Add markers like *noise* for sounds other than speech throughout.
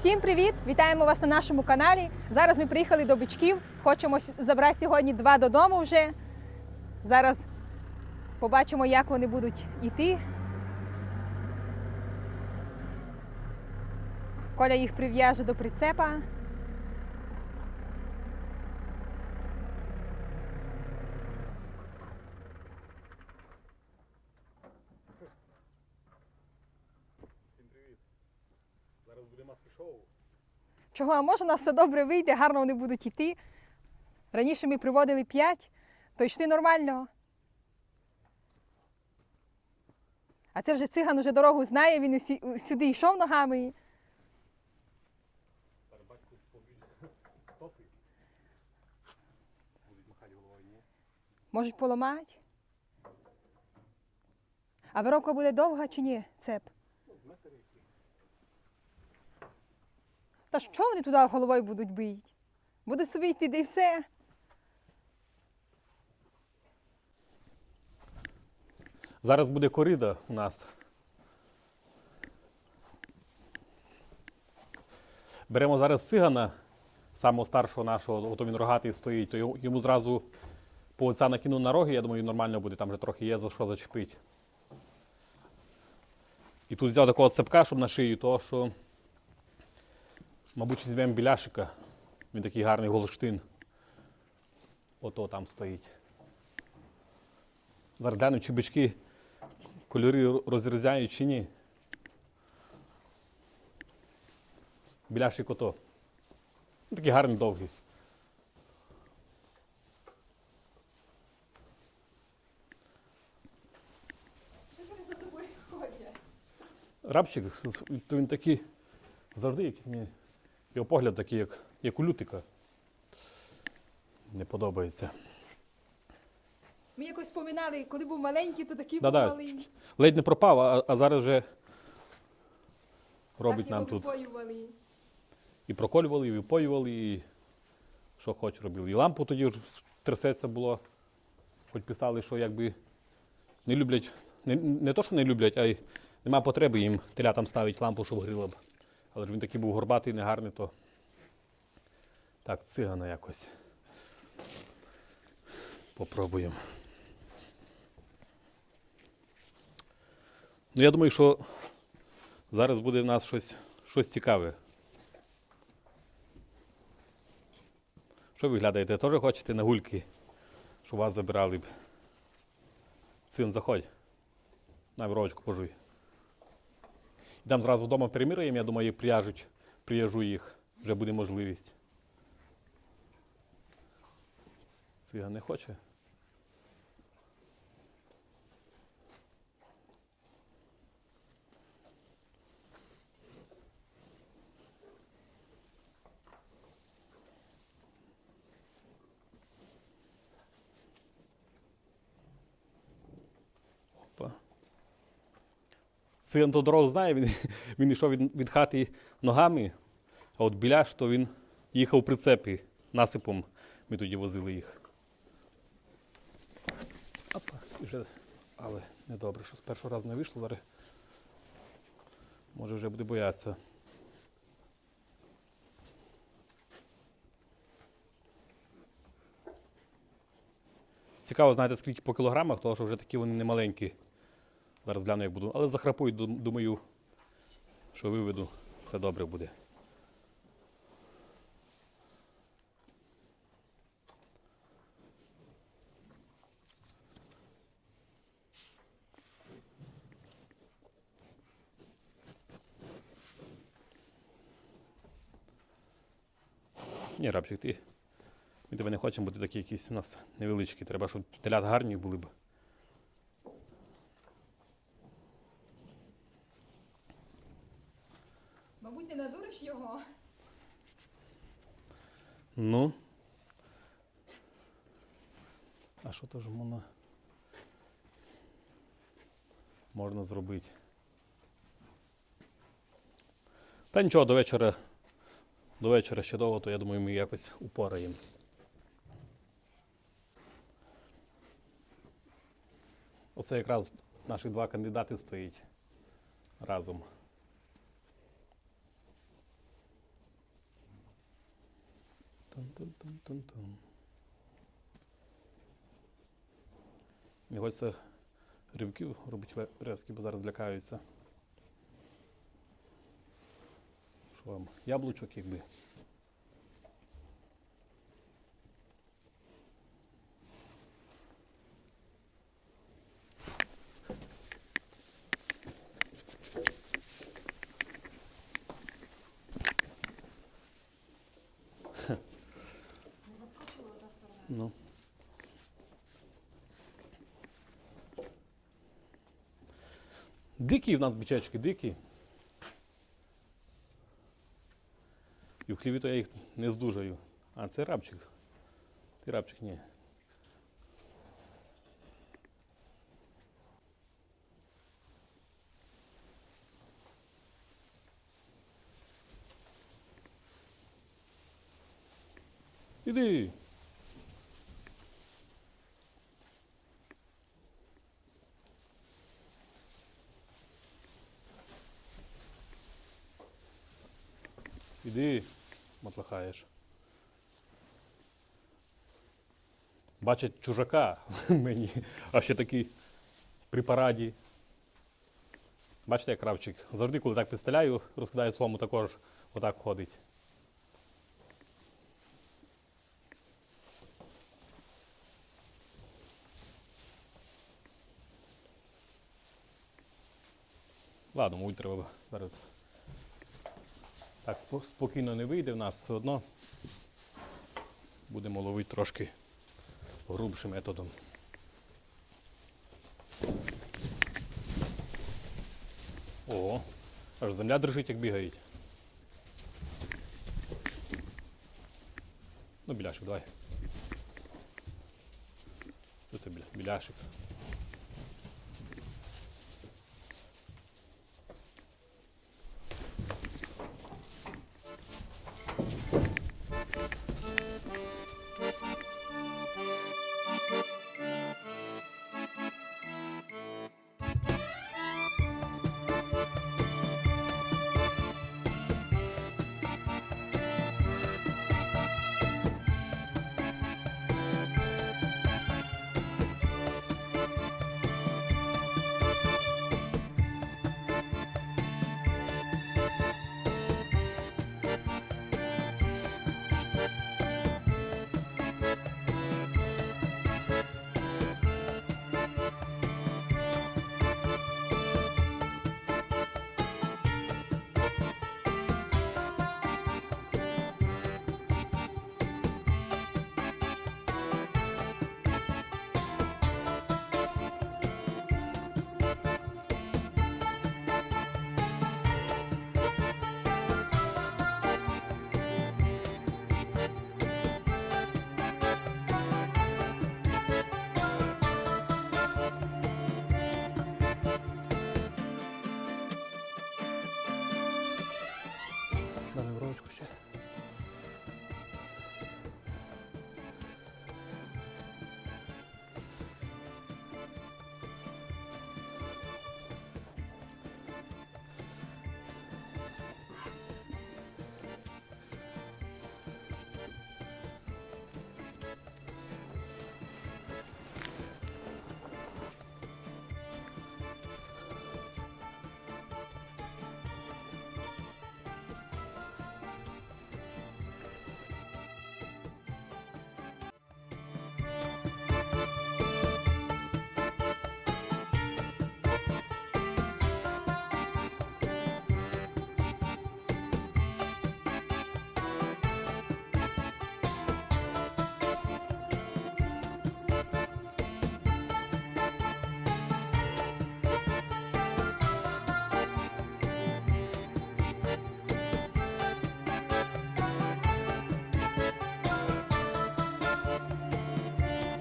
Всім привіт! Вітаємо вас на нашому каналі. Зараз ми приїхали до бичків. Хочемо забрати сьогодні два додому вже. Зараз побачимо, як вони будуть йти. Коля їх прив'яже до прицепа. Всім привіт! Зараз буде маски шоу. Чого, а може у нас все добре вийде, гарно вони будуть йти. Раніше ми приводили 5, то йшли нормально. А це вже циган уже дорогу знає, він усі- сюди йшов ногами. *laughs* Можуть поламати. А виробка буде довга чи ні, цеп? Ну, з метри який. Та що вони туди головою будуть бити? Будуть собі йти, де й все. Зараз буде корида у нас. Беремо зараз цигана, самого старшого нашого, ото він рогатий стоїть, то йому зразу по оця накину на роги, я думаю, нормально буде, там вже трохи є за що зачепити. І тут взяв такого цепка, щоб на шию, то що, мабуть, візьмемо біляшика. Він такий гарний голштин. Ото там стоїть. Зараз чи бички кольори розрізняють чи ні. Біляший кото. Ну, Такий гарний довгий. Рабчик, то він такий завжди якийсь мені. Його погляд такий, як, як у лютика. Не подобається. Ми якось споминали, коли був маленький, то такий був Да-да, малий. Ледь не пропав, а, а зараз вже робить так нам його тут. випоювали. І проколювали, і випоювали, і що хоч робили. І лампу тоді ж трясеться було. Хоч писали, що якби не люблять, не, не то, що не люблять, а й нема потреби їм телятам ставити лампу, щоб гріла б. Але ж він такий був горбатий, негарний, то так, цигана якось. Попробуємо. Ну, я думаю, що зараз буде в нас щось, щось цікаве. Що ви глядаєте? Теж хочете на гульки, щоб вас забирали б? Цин, заходь. На вірочку пожуй. Йдемо зразу вдома переміряємо, я думаю, прияжуть, прияжу їх, вже буде можливість. Цига не хоче. Циган то дорогу знає, він, він йшов від, від хати ногами, а от біляш, то він їхав в прицепі насипом. Ми тоді возили їх. Опа, вже, але недобре, що з першого разу не вийшло, зараз може вже буде боятися. Цікаво, знаєте, скільки по кілограмах, тому що вже такі вони не маленькі. Зараз гляну, як буду. Але захрапую, думаю, що виведу, все добре буде. Ні, рабчик, ти. Ми тебе не хочемо бути такі якісь у нас невеличкі. Треба, щоб телят гарні були б. Мабуть, його. Ну. А що теж можна, можна зробити? Та нічого, до вечора, до вечора ще довго, то я думаю, ми якось упораємо. Оце якраз наші два кандидати стоять разом. Не хочеться ривків робить резки, бо зараз злякаються. Що вам? Яблучок якби. Ну. Дикі в нас бичечки, дикі. І в хліві то я їх не здужаю. А це рабчик. Ти рабчик ні. Іди, Бачать чужака *laughs* мені, а ще такий при параді. Бачите, як кравчик. Завжди, коли так підставляю, розкидаю своєму також отак ходить. Ладно, мабуть, треба зараз так спокійно не вийде в нас все одно. Будемо ловити трошки грубшим методом. О, аж земля дрожить, як бігають. Ну, біляшик, давай. Це все біля- біляшик.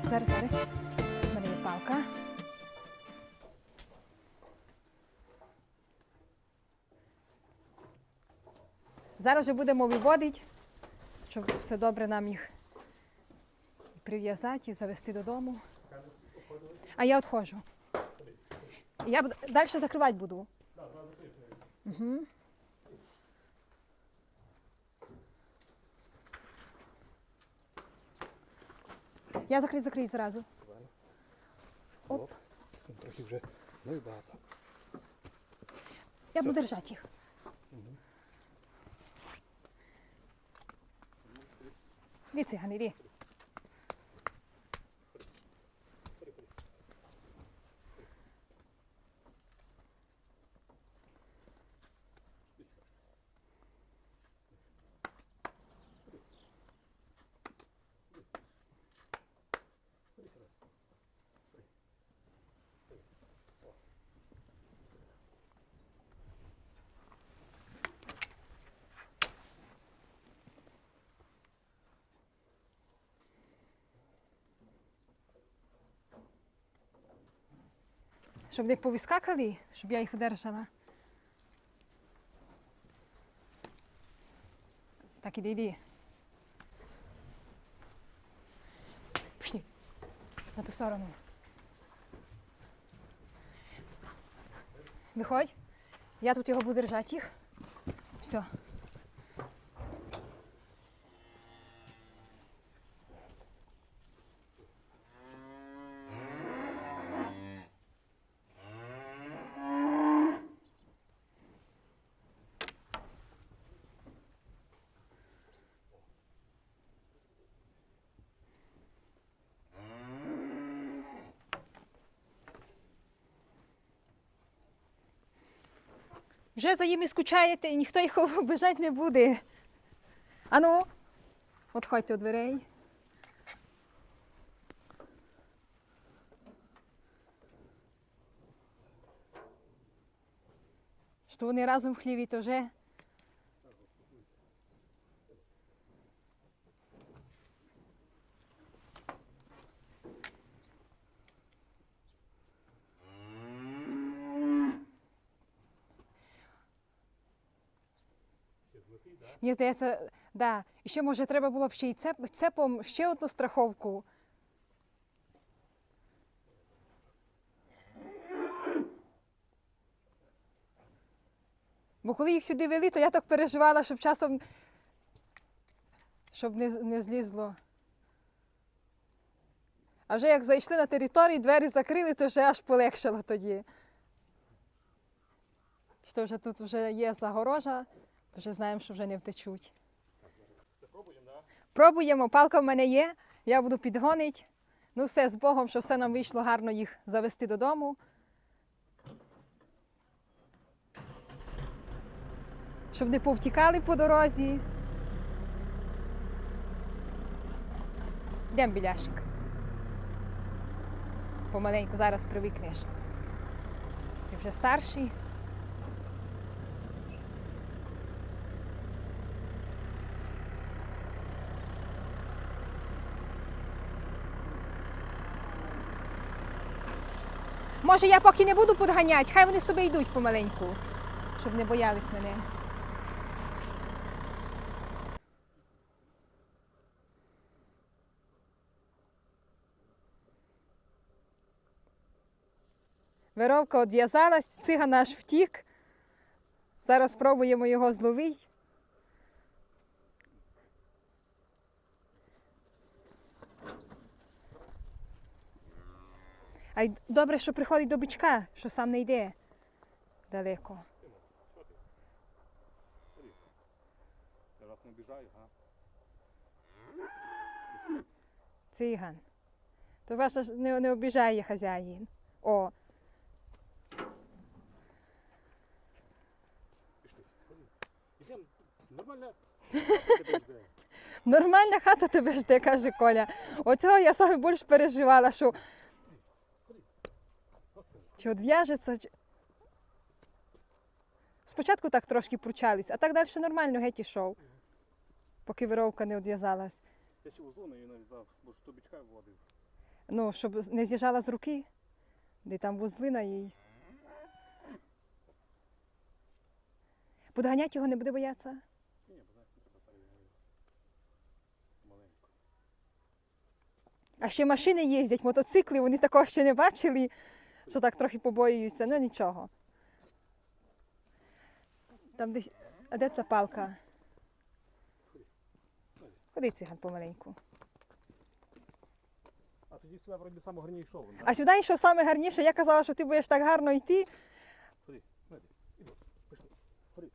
Зараз, зараз. У мене палка. Зараз вже будемо виводити, щоб все добре нам їх прив'язати і завести додому. А я відходжу. Я далі закривати буду. Угу. Я закрий, закрий зразу. Оп. Трохи вже ну і багато. Я буду держати їх. Іди, циган, іди. Щоб не повискакали, щоб я їх удержала. Так, іди, іди. Пішли. На ту сторону. Виходь. Я тут його буду держати їх. Все. Вже за їм і скучаєте і ніхто їх *laughs* обижати не буде. Ану, отходьте у дверей. Що вони разом в хліві, то вже. Мені здається, да. І ще може треба було б ще й цеп, цепом ще одну страховку. Бо коли їх сюди вели, то я так переживала, щоб часом щоб не, не злізло. А вже як зайшли на територію, двері закрили, то вже аж полегшало тоді. Що вже тут вже є загорожа, вже знаємо, що вже не втечуть. Пробуємо, палка в мене є, я буду підгонити. Ну, все з Богом, що все нам вийшло гарно їх завести додому. Щоб не повтікали по дорозі. Йдемо, біляшик. Помаленьку зараз привикнеш. Ти вже старший. Може, я поки не буду подганяти, хай вони собі йдуть помаленьку, щоб не боялись мене. Веровка одв'язалась, циган аж втік. Зараз спробуємо його зловити. А й добре, що приходить до бичка, що сам не йде далеко. Вас не обіжаю, а? Циган. То ваша не, не обіжає хазяїн. О, *laughs* нормальна хата тебе жде, каже Коля. Оцього я саме більше переживала, що. Чи одв'яжеться. Чи... Спочатку так трошки пручались, а так далі нормально геть ішов, поки вировка не одв'язалась. Я ще узлу нею нав'язав, бо ж тобічка вводив. Ну, щоб не з'їжджала з руки, де там вузли на їй. Подганять його не буде боятися. Ні, не треба зараз маленько. А ще машини їздять, мотоцикли, вони такого ще не бачили, що так трохи побоюються, ну нічого. Там десь. А де ця палка? Ходи циган помаленьку. А тоді сюди вроді саме гарніше йшов. А сюди йшов саме гарніше. Я казала, що ти будеш так гарно йти. Ходи, ходи, іди, пішли. Ходи.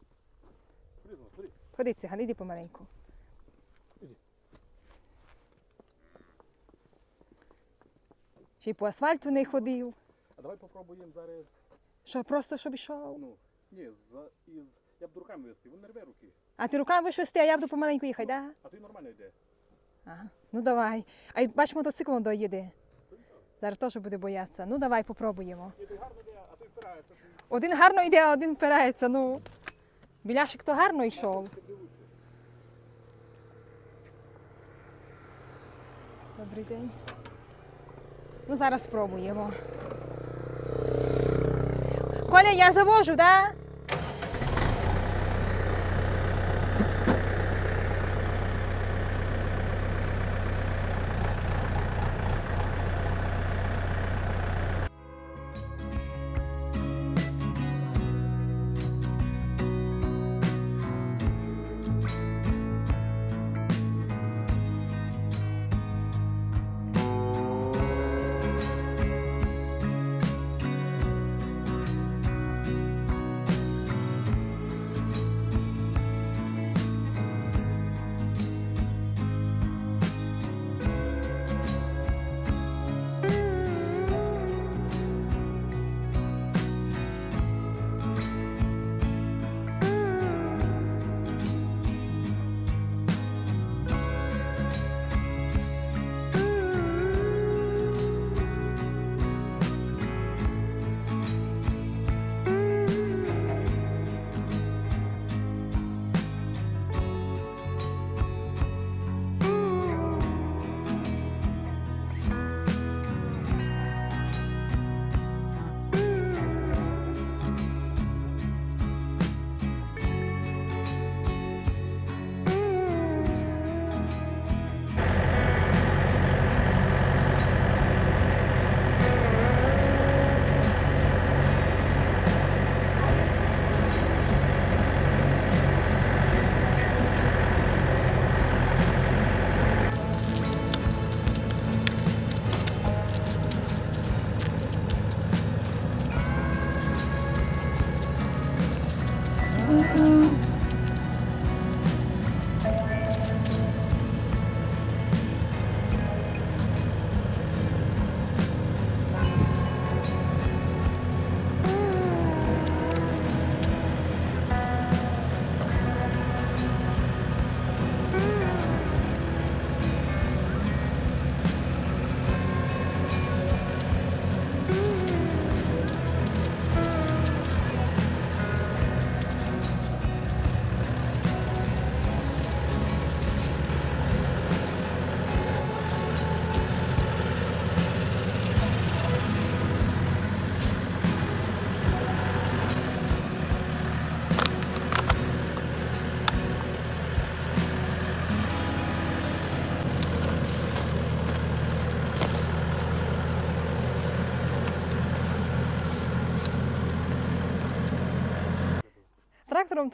Ходи, ну, ходи. Ходи, циган, іди помаленьку. Іди. Ще й по асфальту не ходив. Давай попробуємо зараз. Що, просто щоб йшов. Ну, ні, за, із. Я буду руками вести, він не рве руки. А ти руками будеш вести, а я буду помаленьку їхати, так? Да? А той нормально йде. Ага. Ну давай. А й бач, мотоциклом доїде. Зараз теж буде боятися. Ну давай попробуємо. Ні, гарно йде, а той впирається. Один гарно йде, а один впирається. Ну. Біляшик то гарно йшов. Добрий день. Ну, зараз спробуємо. Коля, я завожу, да?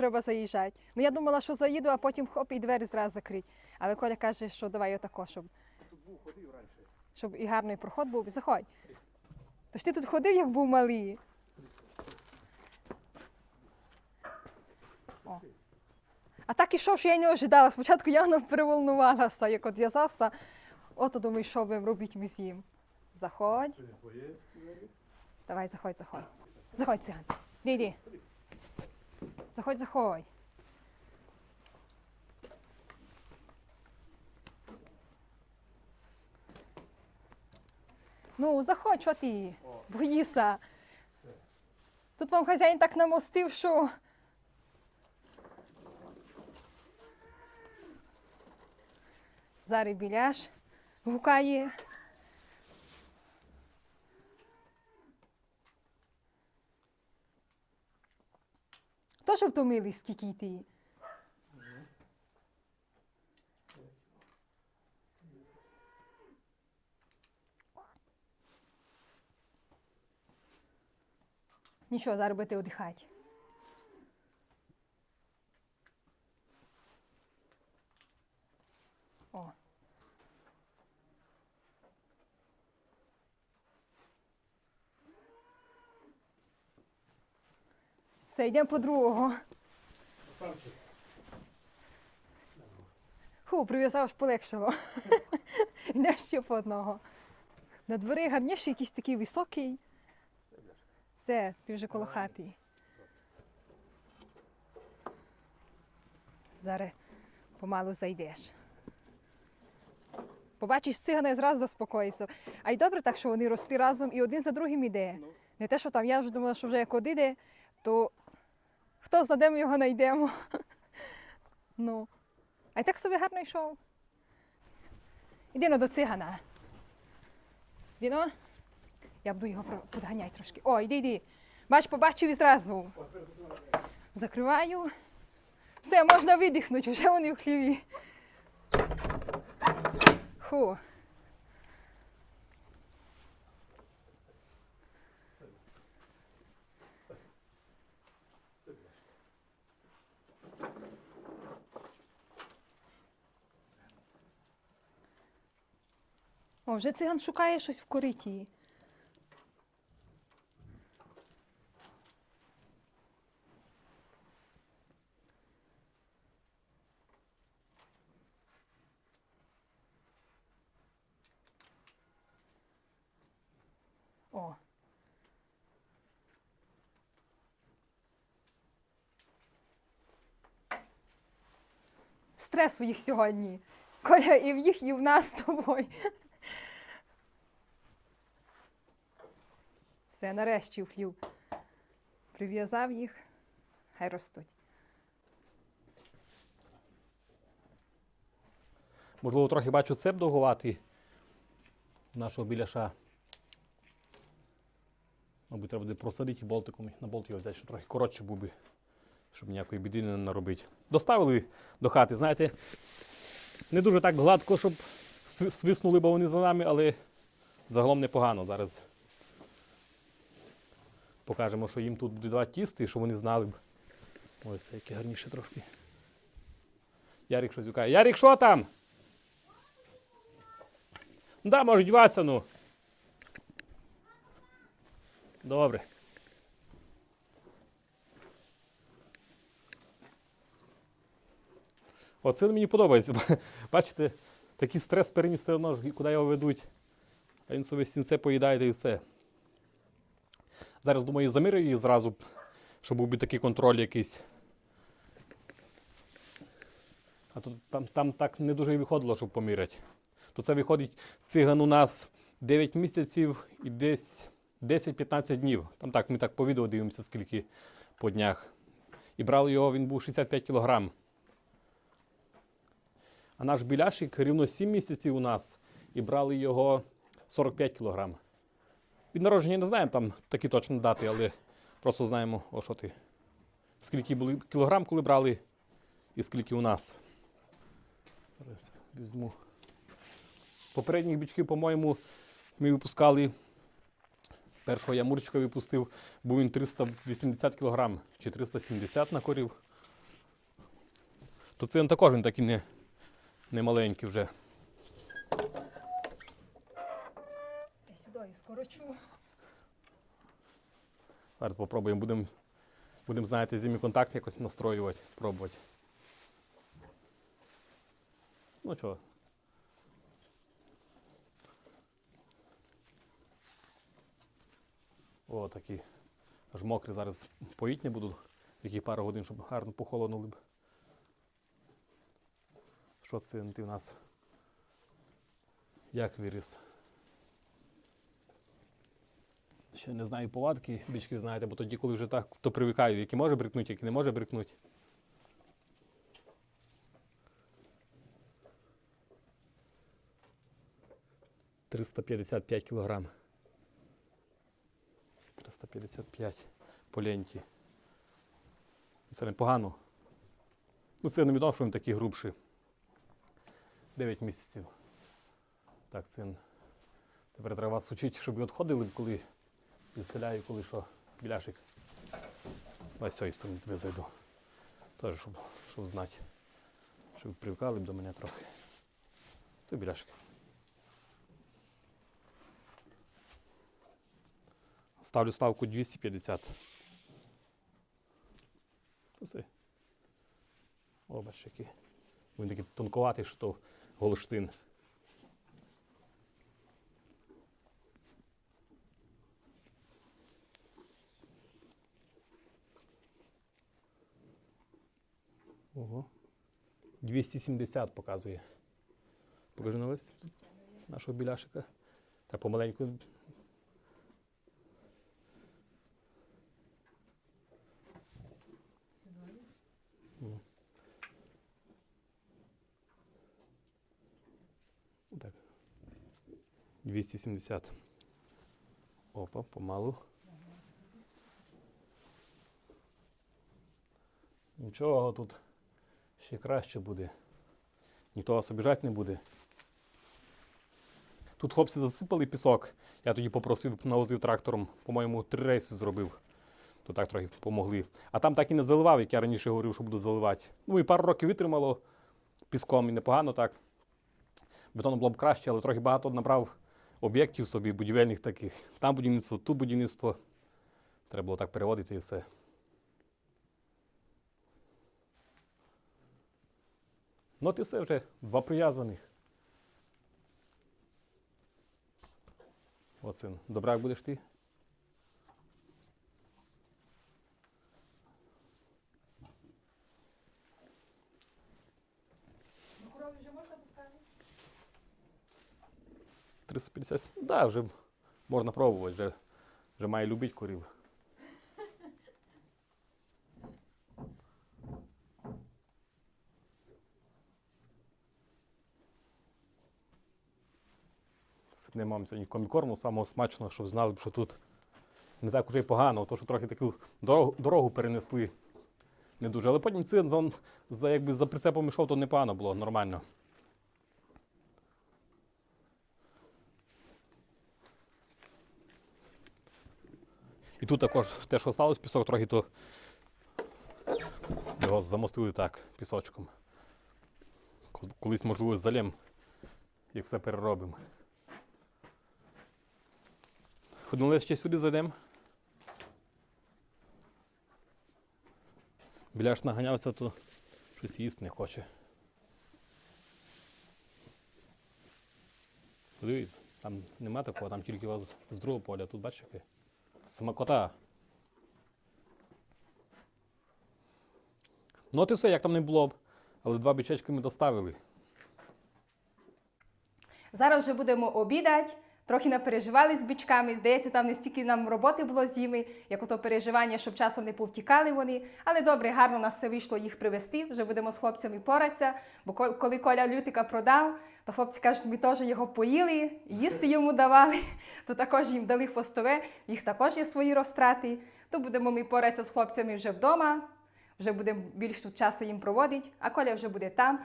Треба заїжджати. Ну я думала, що заїду, а потім хоп і двері зразу закрить. Але Коля каже, що давай отако, щоб, Тут був ходив раніше. щоб і гарний проход був. Заходь. Тож ти тут ходив, як був малий. О. А так ішов, що я не ожидала. Спочатку я переволнувалася, як от в'язався. Ото думаю, що будемо робити ми з ним. Заходь. Давай, заходь, заходь. Заходь, циган. Іди, іди. Заходь, заходь. Ну, заходь, що ти? Боїся. Тут вам хазяїн так намостив, що. Зараз біляш гукає. То, що втомились, скільки йти. Нічого, зараз будете. О. Все, йдемо по другого. Ху, прив'язав, аж полегшало. *laughs* Йдемо ще по одного. На дворі гарніший, якийсь такий високий. Все, ти вже коло хати. Зараз помалу зайдеш. Побачиш цигана і зразу заспокоїться. А й добре так, що вони росли разом і один за другим іде. Не те, що там я вже думала, що вже як одійде, то хто зна, де ми його знайдемо. *laughs* ну. А й так собі гарно йшов. Іди до цигана. Ну. Я буду його підганяй трошки. О, іди, іди. Бач, побачив і зразу. Закриваю. Все, можна видихнути, вже вони в хліві. Ху. О, вже циган шукає щось в кориті. О. У їх сьогодні. Коля і в їх, і в нас з тобою. Все, нарешті в хлів. Прив'язав їх, хай ростуть. Можливо, трохи бачу цеп довгуватий нашого біляша. Мабуть, треба буде просадити болтиком. На болт його взяти, щоб трохи коротше був би, щоб ніякої біди не наробити. Доставили до хати, знаєте, не дуже так гладко, щоб свиснули, бо вони за нами, але загалом непогано. Зараз покажемо, що їм тут буде давати тісти, щоб вони знали б. Ой, це яке гарніше трошки. Ярик щось гукає. Ярик, що там? Да, може діватися, ну. Добре. Оце мені подобається. *laughs* Бачите, такий стрес переніс все одно, куди його ведуть. А він собі сінце поїдає і все. Зараз, думаю, замірю її зразу, щоб був би такий контроль якийсь. А тут там, там так не дуже і виходило, щоб поміряти. То це виходить циган у нас 9 місяців і десь 10-15 днів. Там так, ми так по відео дивимося, скільки по днях. І брали його, він був 65 кілограм. А наш біляшик рівно 7 місяців у нас і брали його 45 кілограм. Від народження не знаємо там такі точно дати, але просто знаємо, о, що ти. Скільки були кілограм, коли брали, і скільки у нас. Зараз візьму. Попередніх бічків, по-моєму, ми випускали. Першого я Мурчика випустив, був він 380 кг чи 370 на корів. То це він також він такий не, не маленький вже. Я сюди і скорочу. Зараз попробуємо, будемо, будем, знаєте, з ними контакт якось настроювати, пробувати. Ну чого. О, такі. Аж мокрі зараз поїть не буду, які пару годин, щоб гарно похолонули б. Що це ти в нас? Як виріс? Ще не знаю повадки бічки, знаєте, бо тоді, коли вже так, то привикаю, який може брикнути, який не може брикнути. Триста п'ятдесят п'ять кілограм. 355 по ленті. Це непогано. Ну, це не відомо, що він такий грубший. 9 місяців. Так, це Тепер треба вас вчити, щоб відходили, коли відселяю, коли що, біляшик. Ось з цієї сторони тебе зайду. Теж, щоб, щоб знати. Щоб привикали б до мене трохи. Це біляшик. Ставлю ставку 250. То це. Бачиш, який. Він такий тонкуватий, що то голштин. Ого. 270 показує. Покажи на лист нашого біляшика. Так помаленьку. Так. 270. Опа, помалу. Нічого, тут ще краще буде. Ніхто вас обіжати не буде. Тут хлопці засипали пісок. Я тоді попросив, навозив трактором, по-моєму, три рейси зробив. То так трохи помогли. А там так і не заливав, як я раніше говорив, що буду заливати. Ну і пару років витримало піском і непогано так. Бетоном було б краще, але трохи багато набрав об'єктів собі, будівельних таких. Там будівництво, тут будівництво. Треба було так переводити і все. Ну, і все вже, два прив'язаних. Оце, добрак будеш ти? Корові вже можна поставити? 350. Так, да, вже можна пробувати, вже, вже має любити курів. Сипнемо вам сьогодні комікорму, самого смачного, щоб знали, що тут не так уже й погано, то що трохи таку дорогу, дорогу перенесли. Не дуже. Але потім цин за, за, якби, за прицепом йшов, то непогано було, нормально. І тут також те, що сталося, пісок трохи, то його замостили так, пісочком. Колись, можливо, залєм, як все переробимо. Ходили ще сюди зайдемо. Біляш наганявся, то щось їсти не хоче. Диви, там нема такого, там тільки у вас з другого поля, тут бачиш яке? Смакота. Ну от і все, як там не було б. Але два бичечки ми доставили. Зараз вже будемо обідати. Трохи напереживали з бичками. Здається, там не стільки нам роботи було з ними, як ото переживання, щоб часом не повтікали вони. Але добре, гарно нас все вийшло їх привезти. Вже будемо з хлопцями поратися. Бо коли Коля лютика продав, то хлопці кажуть, ми теж його поїли, їсти йому давали. *laughs* То також їм дали хвостове, їх також є свої розтрати. То будемо ми поратися з хлопцями вже вдома. Вже будемо більш тут часу їм проводити, а Коля вже буде там.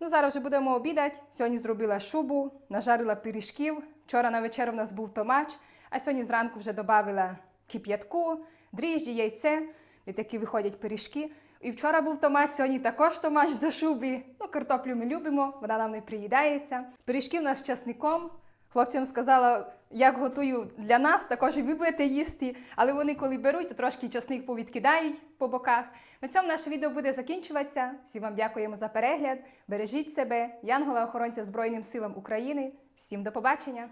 Ну, зараз вже будемо обідати. Сьогодні зробила шубу, нажарила пиріжків. Вчора на вечерю в нас був томач, а сьогодні зранку вже додала кип'ятку, дріжджі, яйце, і такі виходять пиріжки. І вчора був томач, сьогодні також томач до шуби. Ну, картоплю ми любимо, вона нам не приїдається. Пиріжки в нас з часником. Хлопцям сказала, як готую для нас, також і ви будете їсти. Але вони, коли беруть, то трошки часник повідкидають по боках. На цьому наше відео буде закінчуватися. Всім вам дякуємо за перегляд. Бережіть себе, Янгола охоронця Збройним силам України. Всім до побачення!